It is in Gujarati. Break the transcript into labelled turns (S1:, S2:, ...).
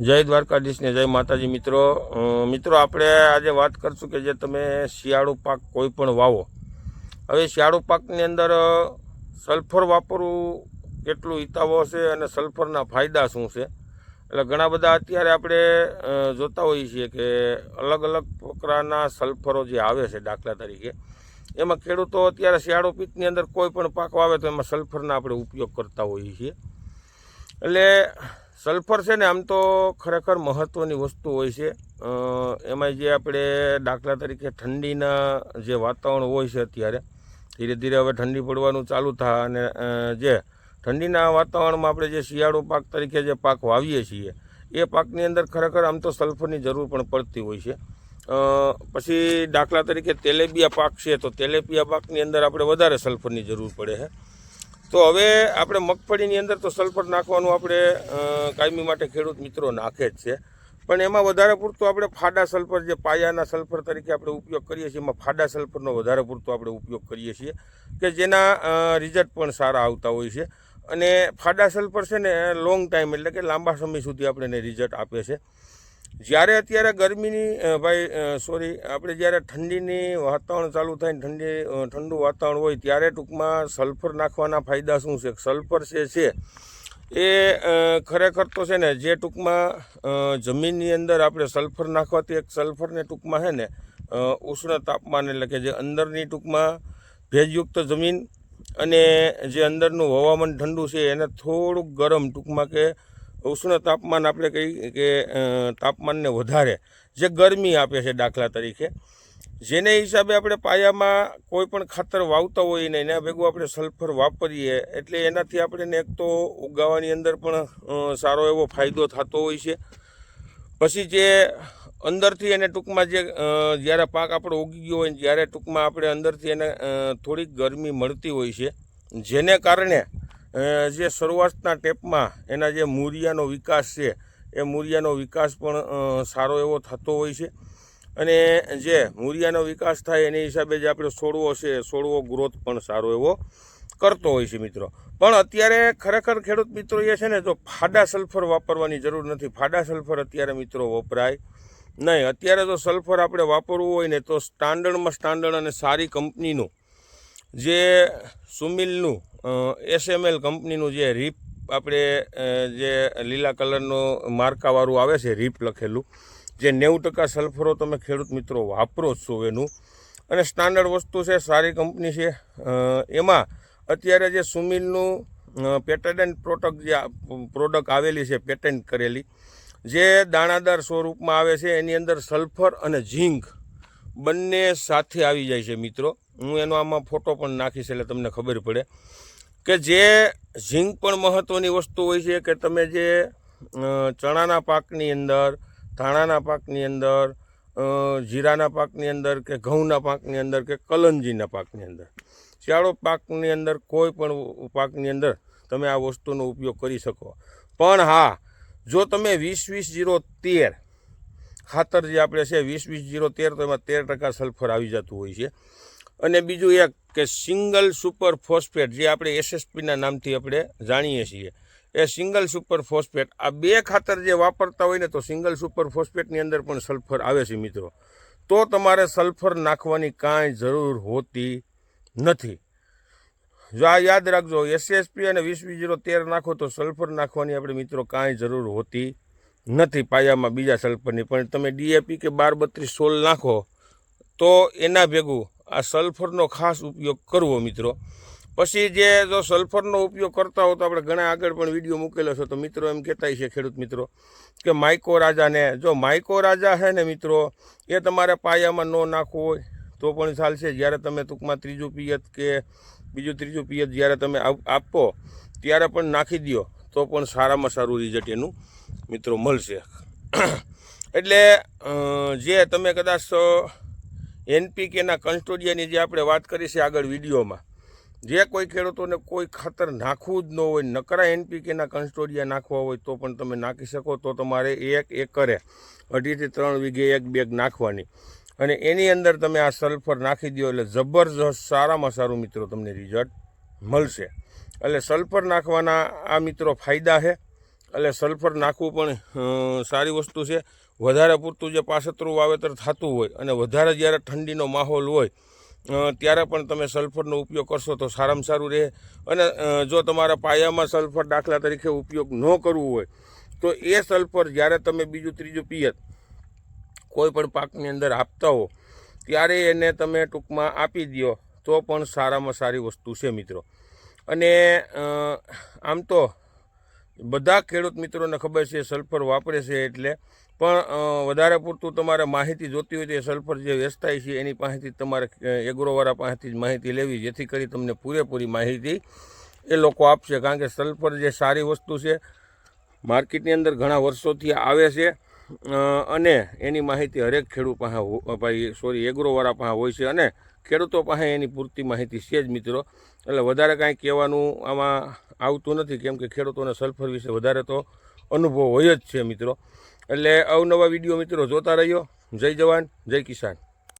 S1: જય દ્વારકાધીશ ને જય માતાજી. મિત્રો મિત્રો, આપણે આજે વાત કરશું કે જે તમે શિયાળુ પાક કોઈ પણ વાવો. હવે શિયાળુ પાકની અંદર સલ્ફર વાપરવું કેટલું હિતાવો છે અને સલ્ફરના ફાયદા શું છે? એટલે ઘણા બધા અત્યારે આપણે જોતા હોઈએ છીએ કે અલગ અલગ પ્રકારના સલ્ફરો જે આવે છે દાખલા તરીકે, એમાં ખેડૂતો અત્યારે શિયાળુ પીકની અંદર કોઈ પણ પાક વાવે તો એમાં સલ્ફરના આપણે ઉપયોગ કરતા હોઈએ છીએ. એટલે સલ્ફર છે ને, આમ તો ખરેખર મહત્ત્વની વસ્તુ હોય છે. એમાં જે આપણે દાખલા તરીકે ઠંડીના જે વાતાવરણ હોય છે અત્યારે, ધીરે ધીરે હવે ઠંડી પડવાનું ચાલુ થાય અને જે ઠંડીના વાતાવરણમાં આપણે જે શિયાળો પાક તરીકે જે પાક વાવીએ છીએ, એ પાકની અંદર ખરેખર આમ તો સલ્ફરની જરૂર પણ પડતી હોય છે. પછી દાખલા તરીકે તેલેબિયા પાક છે, તો તેલેબિયા પાકની અંદર આપણે વધારે સલ્ફરની જરૂર પડે છે. તો હવે આપણે મગફળીની અંદર તો સલ્ફર નાખવાનું આપણે કાયમી માટે ખેડૂત મિત્રો નાખે જ છે. પણ એમાં વધારે પૂરતું આપણે ફાડા સલ્ફર જે પાયાના સલ્ફર તરીકે આપણે ઉપયોગ કરીએ છીએ, એમાં ફાડા સલ્ફરનો વધારે પૂરતો આપણે ઉપયોગ કરીએ છીએ કે જેના રિઝલ્ટ પણ સારા આવતા હોય છે. અને ફાડા સલ્ફર છે ને લોંગ ટાઈમ એટલે કે લાંબા સમય સુધી આપણને રિઝલ્ટ આપે છે. જ્યારે અત્યારે ગરમીની ભાઈ સોરી આપણે જ્યારે ઠંડીની વાતાવરણ ચાલુ થાય ઠંડી ઠંડુ વાતાવરણ હોય ત્યારે ટૂંકમાં સલ્ફર નાખવાના ફાયદા શું છે? સલ્ફર જે છે એ ખરેખર તો છે ને, જે ટૂંકમાં જમીનની અંદર આપણે સલ્ફર નાખવાથી એક સલ્ફરને ટૂંકમાં છે ને ઉષ્ણ તાપમાન એટલે કે જે અંદરની ટૂંકમાં ભેજયુક્ત જમીન અને જે અંદરનું હવામાન ઠંડુ છે એને થોડુંક ગરમ ટૂંકમાં કે ઉષ્ણ તાપમાન આપણે કહીએ કે તાપમાનને વધારે જે ગરમી આપે છે દાખલા તરીકે. જેને હિસાબે આપણે પાયામાં કોઈ પણ ખાતર વાવતા હોઈએ ને એના ભેગું આપણે સલ્ફર વાપરીએ, એટલે એનાથી આપણને એક તો ઉગાવાની અંદર પણ સારો એવો ફાયદો થતો હોય છે. પછી જે અંદરથી એને ટૂંકમાં જે જ્યારે પાક આપણો ઉગી ગયો હોય ને જ્યારે ટૂંકમાં આપણે અંદરથી એને થોડીક ગરમી મળતી હોય છે. જેને કારણે જે શરૂઆતના ટેપમાં એના જે મૂરિયાનો વિકાસ છે, એ મૂરિયાનો વિકાસ પણ સારો એવો થતો હોય છે. અને જે મૂરિયાનો વિકાસ થાય એની હિસાબે જે આપણો છોડવો છે છોડવો ગ્રોથ પણ સારો એવો કરતો હોય છે મિત્રો. પણ અત્યારે ખરેખર ખેડૂત મિત્રો એ છે ને તો ફાડા સલ્ફર વાપરવાની જરૂર નથી. ફાડા સલ્ફર અત્યારે મિત્રો વપરાય નહીં. અત્યારે તો સલ્ફર આપણે વાપરવું હોય ને, તો સ્ટાન્ડર્ડમાં સ્ટાન્ડર્ડ અને સારી કંપનીનું જે સુમિલનું એસએમએલ કંપનીનું જે રીપ આપણે જે લીલા કલરનું માર્કાવાળું આવે છે, રીપ લખેલું, જે નેવું ટકા સલ્ફરો તમે ખેડૂત મિત્રો વાપરો છો એનું. અને સ્ટાન્ડર્ડ વસ્તુ છે, સારી કંપની છે. એમાં અત્યારે જે સુમિલનું પેટેન્ટ પ્રોડક્ટ જે પ્રોડક્ટ આવેલી છે પેટેન્ટ કરેલી, જે દાણાદાર સ્વરૂપમાં આવે છે, એની અંદર સલ્ફર અને ઝીંક બંને સાથે આવી જાય છે મિત્રો. હું એનો આમાં ફોટો પણ નાખીશ એટલે તમને ખબર પડે કે જે ઝીંક પણ મહત્ત્વની વસ્તુ હોય છે કે તમે જે ચણાના પાકની અંદર, ધાણાના પાકની અંદર જીરાના પાકની અંદર કે ઘઉંના પાકની અંદર કે કલંજીના પાકની અંદર. શિયાળો પાકની અંદર કોઈ પણ પાકની અંદર તમે આ વસ્તુનો ઉપયોગ કરી શકો. પણ હા, જો તમે વીસ વીસ જીરો તેર ખાતર જે આપણે છે વીસ વીસ જીરો તેર, તો એમાં તેર ટકા સલ્ફર આવી જતું હોય છે. અને બીજું એક કે સિંગલ સુપર ફોસ્ફેટ, જે આપણે એસએસપીના નામથી આપણે જાણીએ છીએ. એ સિંગલ સુપર ફોસ્ફેટ, આ બે ખાતર જે વાપરતા હોય ને, તો સિંગલ સુપર ફોસ્ફેટની અંદર પણ સલ્ફર આવે છે મિત્રો. તો તમારે સલ્ફર નાખવાની કાંઈ જરૂર હોતી નથી. જો આ યાદ રાખજો એસએસપી અને વીસ વીસ જીરો તેર નાખો, તો સલ્ફર નાખવાની આપણે મિત્રો કાંઈ જરૂર હોતી નથી પાયામાં બીજા સલ્ફરની, પણ તમે ડીએપી કે બાર બત્રીસ સોલ નાખો, તો એના ભેગું આ સલ્ફરનો ખાસ ઉપયોગ કરવો મિત્રો. પછી જે જો સલ્ફરનો ઉપયોગ કરતા હો તો આપણે ઘણા આગળ પણ વીડિયો મૂકેલો છે, તો મિત્રો એમ કહેતા છે ખેડૂત મિત્રો, કે માઇકો રાજાને, જો માઇકો રાજા છે ને મિત્રો, એ તમારે પાયામાં ન નાખવો હોય, તો પણ ચાલશે. જ્યારે તમે ટૂંકમાં ત્રીજું પિયત કે બીજું ત્રીજું પિયત જ્યારે તમે આપો ત્યારે પણ નાખી દો તો પણ સારામાં સારું રિઝલ્ટ એનું મિત્રો, મળશે. એટલે જે તમે કદાચ એનપીકેના કન્સ્ટોડિયાની જે આપણે વાત કરી છે આગળ વિડીયોમાં, જે કોઈ ખેડૂતોને કોઈ ખાતર નાખવું જ ન હોય, નકરા એનપીકેના કન્સ્ટોડિયા નાખવા હોય, તો પણ તમે નાખી શકો, તો તમારે એક એકરે અઢીથી ત્રણ વીઘે એક બેગ નાખવાની. અને એની અંદર તમે આ સલ્ફર નાખી દો, એટલે જબરજસ્ત સારામાં સારું મિત્રો તમને રિઝલ્ટ મળશે. એટલે સલ્ફર નાખવાના આ મિત્રો ફાયદા છે. એટલે સલ્ફર નાખવું પણ સારી વસ્તુ છે. વધારે પૂરતું જે પાસતરું વાવેતર થતું હોય અને વધારે જ્યારે ઠંડીનો માહોલ હોય ત્યારે પણ તમે સલ્ફરનો ઉપયોગ કરશો તો સારામાં સારું રહે. અને જો તમારા પાયામાં સલ્ફર દાખલા તરીકે ઉપયોગ ન કરવું હોય, તો એ સલ્ફર જ્યારે તમે બીજું ત્રીજું પિયત કોઈ પણ પાકની અંદર આપતા હો, ત્યારે એને તમે ટૂંકમાં આપી દો તો પણ સારામાં સારી વસ્તુ છે મિત્રો. અને આમ તો બધા ખેડૂત મિત્રોને ખબર છે, સલ્ફર વાપરે છે એટલે. પણ વધારે પૂરતું તમારે માહિતી જોતી હોય તો એ સલ્ફર જે વેચતાય છે, એની પાસેથી તમારે એગ્રોવાળા પાસેથી જ માહિતી લેવી, જેથી કરી તમને પૂરેપૂરી માહિતી એ લોકો આપશે. કારણ કે સલ્ફર જે સારી વસ્તુ છે, માર્કેટની અંદર ઘણા વર્ષોથી આવે છે અને એની માહિતી હરેક ખેડૂત પાસે ભાઈ, સોરી, એગ્રોવાળા પાસે હોય છે અને ખેડૂતો પાસે એની પૂરતી માહિતી છે જ, મિત્રો. એટલે વધારે કાંઈ કહેવાનું આમાં આવતું નથી, કેમ કે ખેડૂતોને સલ્ફર વિશે વધારે તો અનુભવ હોય જ છે મિત્રો. એટલે અવનવા વીડિયો મિત્રો જોતા રહ્યો. જય જવાન, જય કિસાન.